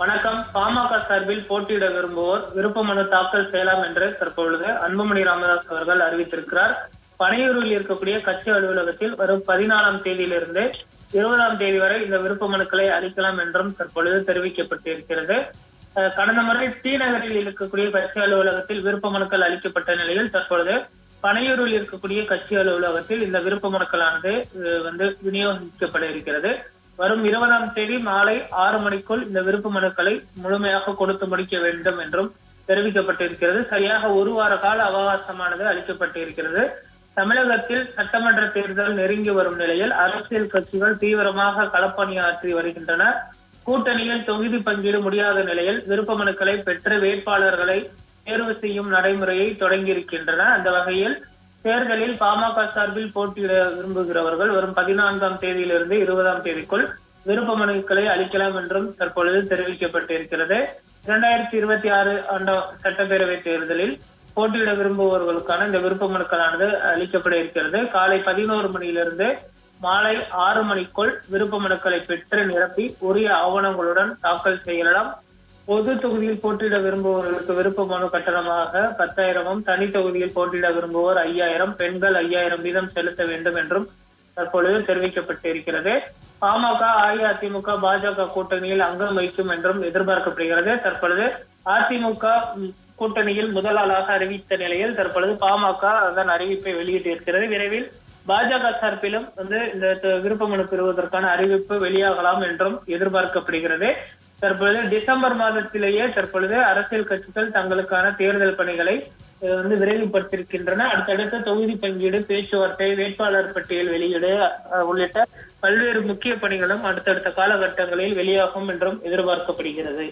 வணக்கம். பாமக சார்பில் போட்டியிட விரும்புவோர் விருப்ப மனு தாக்கல் செய்யலாம் என்று தற்பொழுது அன்புமணி ராமதாஸ் அவர்கள் அறிவித்திருக்கிறார். பனையூரில் இருக்கக்கூடிய கட்சி அலுவலகத்தில் வரும் பதினாலாம் தேதியிலிருந்து இருபதாம் தேதி வரை இந்த விருப்ப மனுக்களை அளிக்கலாம் என்றும் தற்பொழுது தெரிவிக்கப்பட்டிருக்கிறது. கடந்த முறை ஸ்ரீநகரில் இருக்கக்கூடிய கட்சி அலுவலகத்தில் விருப்ப மனுக்கள் அளிக்கப்பட்ட நிலையில் தற்பொழுது பனையூரில் இருக்கக்கூடிய கட்சி அலுவலகத்தில் இந்த விருப்ப மனுக்களானது அஹ் வந்து விநியோகிக்கப்பட இருக்கிறது. வரும் இருபதாம் தேதி மாலை ஆறு மணிக்குள் இந்த விருப்பு மனுக்களை முழுமையாக கொடுத்து முடிக்க வேண்டும் என்றும் தெரிவிக்கப்பட்டிருக்கிறது. சரியாக ஒரு வார கால அவகாசமானது அளிக்கப்பட்டிருக்கிறது. தமிழகத்தில் சட்டமன்ற தேர்தல் நெருங்கி வரும் நிலையில் அரசியல் கட்சிகள் தீவிரமாக களப்பணியாற்றி வருகின்றன. கூட்டணியில் தொகுதி பங்கீடு முடியாத நிலையில் விருப்ப மனுக்களை பெற்ற வேட்பாளர்களை தேர்வு செய்யும் நடைமுறையை தொடங்கியிருக்கின்றன. அந்த வகையில் தேர்தலில் பாமக சார்பில் போட்டியிட விரும்புகிறவர்கள் வரும் பதினான்காம் தேதியிலிருந்து இருபதாம் தேதிக்குள் விருப்ப மனுக்களை அளிக்கலாம் என்றும் தற்பொழுது தெரிவிக்கப்பட்டிருக்கிறது. இரண்டாயிரத்தி இருபத்தி ஆறு ஆண்ட சட்டப்பேரவை தேர்தலில் போட்டியிட விரும்புபவர்களுக்கான இந்த விருப்ப மனுக்களானது அளிக்கப்பட இருக்கிறது. காலை பதினோரு மணியிலிருந்து மாலை ஆறு மணிக்குள் விருப்ப மனுக்களை பெற்று நிரப்பி உரிய ஆவணங்களுடன் தாக்கல் செய்யலாம். பொது தொகுதியில் போட்டியிட விரும்புவோர்களுக்கு விருப்ப மனு கட்டணமாக பத்தாயிரமும் தனி தொகுதியில் போட்டியிட விரும்புவோர் ஐயாயிரம் பெண்கள் ஐயாயிரம் வீதம் செலுத்த வேண்டும் என்றும் தற்பொழுது தெரிவிக்கப்பட்டிருக்கிறது. பாமக அஇஅதிமுக பாஜக கூட்டணியில் அங்கம் வகிக்கும் என்றும் எதிர்பார்க்கப்படுகிறது. தற்பொழுது அதிமுக கூட்டணியில் முதலாளாக அறிவித்த நிலையில் தற்பொழுது பாமக அதன் அறிவிப்பை வெளியிட்டிருக்கிறது விரைவில் பாஜக சார்பிலும் வந்து இந்த விருப்பமனு விருப்ப மனு பெறுவதற்கான அறிவிப்பு வெளியாகலாம் என்றும் எதிர்பார்க்கப்படுகிறது. தற்பொழுது டிசம்பர் மாதத்திலேயே தற்பொழுது அரசியல் கட்சிகள் தங்களுக்கான தேர்தல் பணிகளை வந்து விரைவுபடுத்தியிருக்கின்றன. அடுத்தடுத்த தொகுதி பங்கீடு பேச்சுவார்த்தை வேட்பாளர் பட்டியல் வெளியீடு உள்ளிட்ட பல்வேறு முக்கிய பணிகளும் அடுத்தடுத்த காலகட்டங்களில் வெளியாகும் என்றும் எதிர்பார்க்கப்படுகிறது.